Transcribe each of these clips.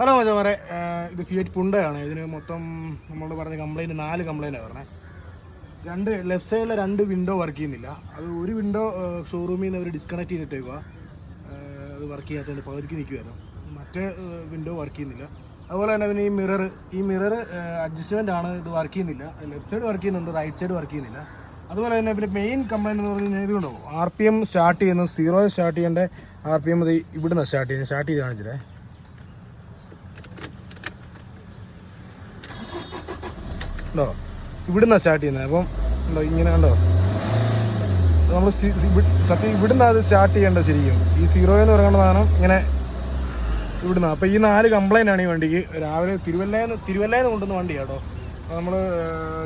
Hello മച്ചമാരെ. ഇത് Fiat പുണ്ടയാണ് ഇതിന് മൊത്തം നമ്മൾ പറഞ്ഞ കംപ്ലൈന്റ് നാല് കംപ്ലൈന്റാണ് പറഞ്ഞത് രണ്ട് ലെഫ്റ്റ് സൈഡിലെ രണ്ട് വിൻഡോ വർക്ക് ചെയ്യുന്നില്ല. അത് ഒരു വിൻഡോ ഷോറൂമിൽ നിന്ന് അവർ ഡിസ്കണക്ട് ചെയ്തിട്ടേക്കുക അത് വർക്ക് ചെയ്യാത്തതുകൊണ്ട് പകുതിക്ക് നിൽക്കുമായിരുന്നു മറ്റേ വിൻഡോ വർക്ക് ചെയ്യുന്നില്ല. അതുപോലെ തന്നെ പിന്നെ ഈ മിറർ ഈ മിറർ അഡ്ജസ്റ്റ്മെന്റ് ആണ് ഇത് വർക്ക് ചെയ്യുന്നില്ല. ലെഫ്റ്റ് സൈഡ് വർക്ക് ചെയ്യുന്നുണ്ട് റൈറ്റ് സൈഡ് വർക്ക് ചെയ്യുന്നില്ല. അതുപോലെ തന്നെ പിന്നെ മെയിൻ കംപ്ലൈന്റ് എന്ന് പറഞ്ഞാൽ കഴിഞ്ഞാൽ ഇതുകൊണ്ടോ ആർ പി എം സ്റ്റാർട്ട് ചെയ്യുന്നത് സീറോ സ്റ്റാർട്ട് ചെയ്യേണ്ട. ആർ പി എം ഇത് ഇവിടുന്ന് സ്റ്റാർട്ട് ചെയ്യുന്നത് സ്റ്റാർട്ട് ചെയ്ത് കാണിച്ചിട്ടേ ഉണ്ടോ ഇവിടുന്ന സ്റ്റാർട്ട് ചെയ്യുന്നത്. അപ്പം ഉണ്ടോ ഇങ്ങനെ കണ്ടോ? നമ്മൾ സത്യം ഇവിടുന്ന് അത് സ്റ്റാർട്ട് ചെയ്യേണ്ടത് ശരിക്കും. ഈ സീറോ എന്ന് പറയുന്ന സാധനം ഇങ്ങനെ ഇവിടുന്ന്. അപ്പോൾ ഈ നാല് കംപ്ലൈന്റ് ആണ് ഈ വണ്ടിക്ക്. രാവിലെ തിരുവല്ലയിൽ നിന്ന് കൊണ്ടുവന്ന വണ്ടി കേട്ടോ. നമ്മൾ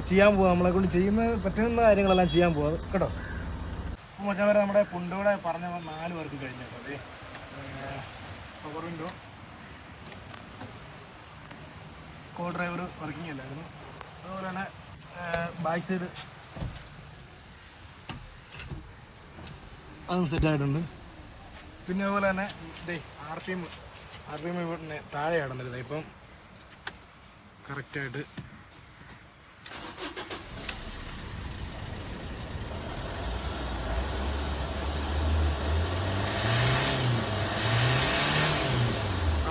ചെയ്യാൻ പോവാം. നമ്മളെ കൊണ്ട് ചെയ്യുന്ന പറ്റുന്ന കാര്യങ്ങളെല്ലാം ചെയ്യാൻ പോവാം. കേട്ടോ? അപ്പോൾ മച്ചാൻ വരെ നമ്മുടെ പുണ്ടോടെ പറഞ്ഞ നാല് പേർക്ക് കഴിഞ്ഞു കേട്ടോ അതെ power window co driver working അല്ലായിരുന്നു. അതുപോലെ തന്നെ ബാക്ക് സൈഡ്. അതും സെറ്റ് ആയിട്ടുണ്ട്. പിന്നെ അതുപോലെ തന്നെ ഇതേ R P M R P M ഇവിടെ താഴെ ആടുന്നില്ല ഇപ്പം കറക്റ്റായിട്ട്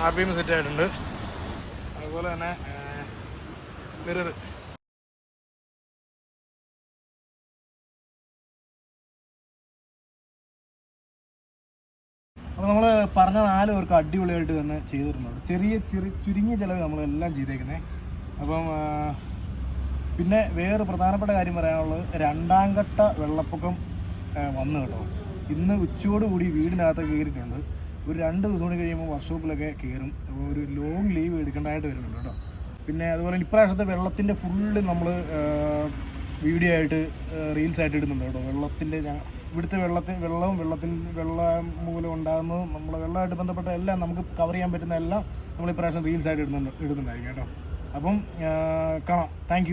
ആർ പി എം സെറ്റ് ആയിട്ടുണ്ട്. അതുപോലെ തന്നെ മിറർ. അപ്പോൾ നമ്മൾ പറഞ്ഞ നാല് പേർക്ക് അടിപൊളിയായിട്ട് തന്നെ ചെയ്തിട്ടുണ്ട്. ചെറിയ ചെറിയ ചുരുങ്ങിയ ചിലവ് നമ്മളെല്ലാം ചെയ്തേക്കുന്നത് അപ്പം പിന്നെ വേറൊരു പ്രധാനപ്പെട്ട കാര്യം പറയാനുള്ളത് രണ്ടാം ഘട്ട വെള്ളപ്പൊക്കം വന്നു കേട്ടോ. ഇന്ന് ഉച്ചയോടുകൂടി വീടിനകത്ത് കയറിയിട്ടുണ്ട്. ഒരു രണ്ട് ദിവസം കൂടി കഴിയുമ്പോൾ വർക്ക്ഷോപ്പിലൊക്കെ കയറും. അപ്പോൾ ഒരു ലോങ് ലീവ് എടുക്കേണ്ടതായിട്ട് വരുന്നുണ്ട് കേട്ടോ. പിന്നെ അതുപോലെ ഇപ്രാവശ്യത്തെ വെള്ളത്തിന്റെ ഫുള്ള് നമ്മൾ വീഡിയോ ആയിട്ട് റീൽസ് ആയിട്ട് ഇടുന്നുണ്ട് കേട്ടോ. വെള്ളത്തിന്റെ ഇവിടുത്തെ വെള്ളത്തിൽ വെള്ളവും വെള്ളത്തിൽ വെള്ളം മൂലം ഉണ്ടാകുന്നതും നമ്മളെ വെള്ളമായിട്ട് ബന്ധപ്പെട്ട എല്ലാം നമുക്ക് കവർ ചെയ്യാൻ പറ്റുന്ന എല്ലാം നമ്മൾ ഇപ്രാവശ്യം റീൽസ് ആയിട്ട് ഇടുന്നുണ്ട് ഇടുന്നുണ്ടായിരിക്കും കേട്ടോ. അപ്പം കാണാം. താങ്ക്